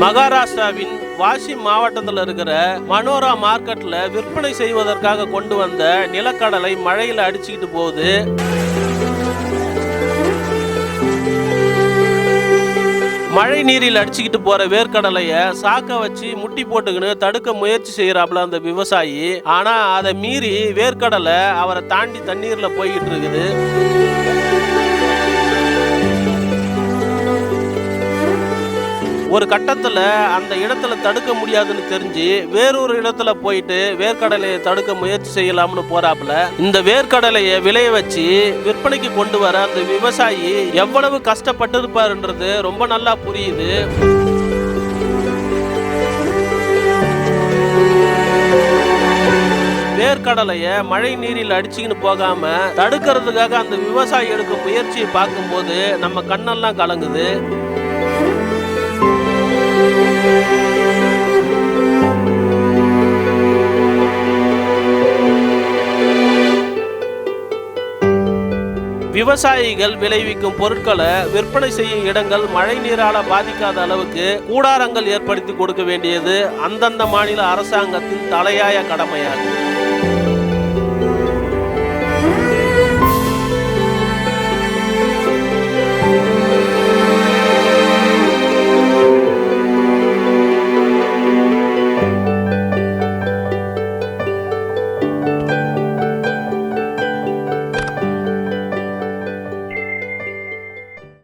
மகாராஷ்டிராவின் வாஷி மாவட்டத்தில் இருக்கிற மனோரா மார்க்கெட்ல விற்பனை செய்வதற்காக கொண்டு வந்த நிலக்கடலை மழையில் அடிச்சுக்கிட்டு போகுது. மழை நீரில் அடிச்சுக்கிட்டு போற வேர்க்கடலைய சாக்க வச்சு முட்டி போட்டுக்கின்னு தடுக்க முயற்சி செய்யறாப்ல அந்த விவசாயி. ஆனா அதை மீறி வேர்க்கடலை அவரை தாண்டி தண்ணீர்ல போய்கிட்டு இருக்குது. ஒரு கட்டத்தில் அந்த இடத்துல தடுக்க முடியாதுன்னு தெரிஞ்சு வேறொரு இடத்துல போயிட்டு வேர்க்கடலையை தடுக்க முயற்சி செய்யலாம்னு போறாப்புல இந்த வேர்க்கடலையை விளைய வச்சு விற்பனைக்கு கொண்டு வர அந்த விவசாயி எவ்வளவு கஷ்டப்பட்டு இருப்பாருன்றது ரொம்ப நல்லா புரியுது. வேர்க்கடலைய மழை நீரில் அடிச்சுக்கின்னு போகாம தடுக்கிறதுக்காக அந்த விவசாயி எடுக்கும் முயற்சியை பார்க்கும்போது நம்ம கண்ணெல்லாம் கலங்குது. விவசாயிகள் விளைவிக்கும் பொருட்களை விற்பனை செய்யும் இடங்கள் மழை நீரால பாதிக்காத அளவுக்கு கூடாரங்கள் ஏற்படுத்தி கொடுக்க வேண்டியது அந்தந்த மாநில அரசாங்கத்தின் தலையாய கடமையாகும்.